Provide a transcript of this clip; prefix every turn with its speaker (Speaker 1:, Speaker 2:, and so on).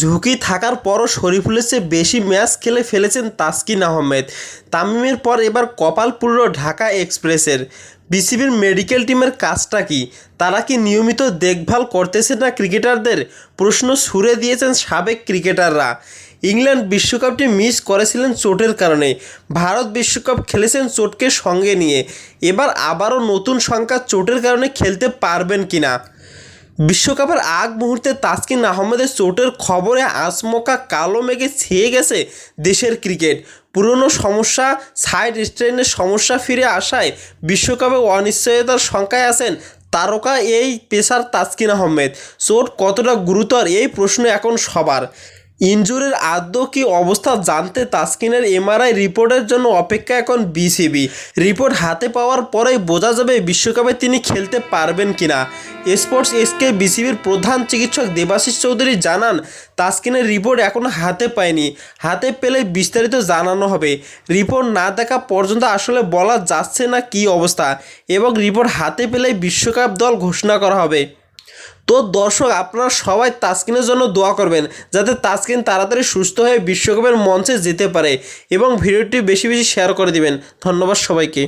Speaker 1: ঝুঁকি থাকার পরও শরীফুলের চেয়ে বেশি ম্যাচ খেলে ফেলেছেন তাসকিন আহমেদ। তামিমের পর এবার কপাল পুরল ঢাকা এক্সপ্রেসের। বিসিবির মেডিকেল টিমের কাজটা কি? তারা কি নিয়মিত দেখভাল করতেছে না ক্রিকেটারদের? প্রশ্ন ছুড়ে দিয়েছেন সাবেক ক্রিকেটাররা। ইংল্যান্ড বিশ্বকাপটি মিস করেছিলেন চোটের কারণে। ভারত বিশ্বকাপ খেলেছেন চোটকে সঙ্গে নিয়ে। এবার আবারও নতুন সংখ্যা চোটের কারণে খেলতে পারবেন কিনা? বিশ্বকাপের আগ মুহূর্তে তাসকিন আহমেদের চোটের খবরে আসমকা কালো মেঘে ছেয়ে গেছে দেশের ক্রিকেট। পুরনো সমস্যা সাইড স্ট্রেনের সমস্যা ফিরে আসায় বিশ্বকাপে অনিশ্চয়তার সংখ্যায় আছেন তারকা এই পেশার তাসকিন আহমেদ। চোট কতটা গুরুতর এই প্রশ্ন এখন সবার। ইনজুরির আদৌ কি অবস্থা জানতে তাসকিনের এমআরআই রিপোর্টের জন্য অপেক্ষা এখন বিসিবি। রিপোর্ট হাতে পাওয়ার পরেই বোঝা যাবে বিশ্বকাপে তিনি খেলতে পারবেন কিনা। স্পোর্টস এসকে বিসিবির প্রধান চিকিৎসক দেবাশিস চৌধুরী জানান, তাসকিনের রিপোর্ট এখনও হাতে পায়নি। হাতে পেলে বিস্তারিত জানানো হবে। রিপোর্ট না দেখা পর্যন্ত আসলে বলা যাচ্ছে না কী অবস্থা। এবং রিপোর্ট হাতে পেলে বিশ্বকাপ দল ঘোষণা করা হবে। তো দর্শক, আপনারা সবাই তাসকিনের জন্য দোয়া করবেন, যাতে তাসকিন তাড়াতাড়ি সুস্থ হয়ে বিশ্বকাপের মঞ্চে যেতে পারে এবং ভিডিওটি বেশি বেশি শেয়ার করে দিবেন। ধন্যবাদ সবাইকে।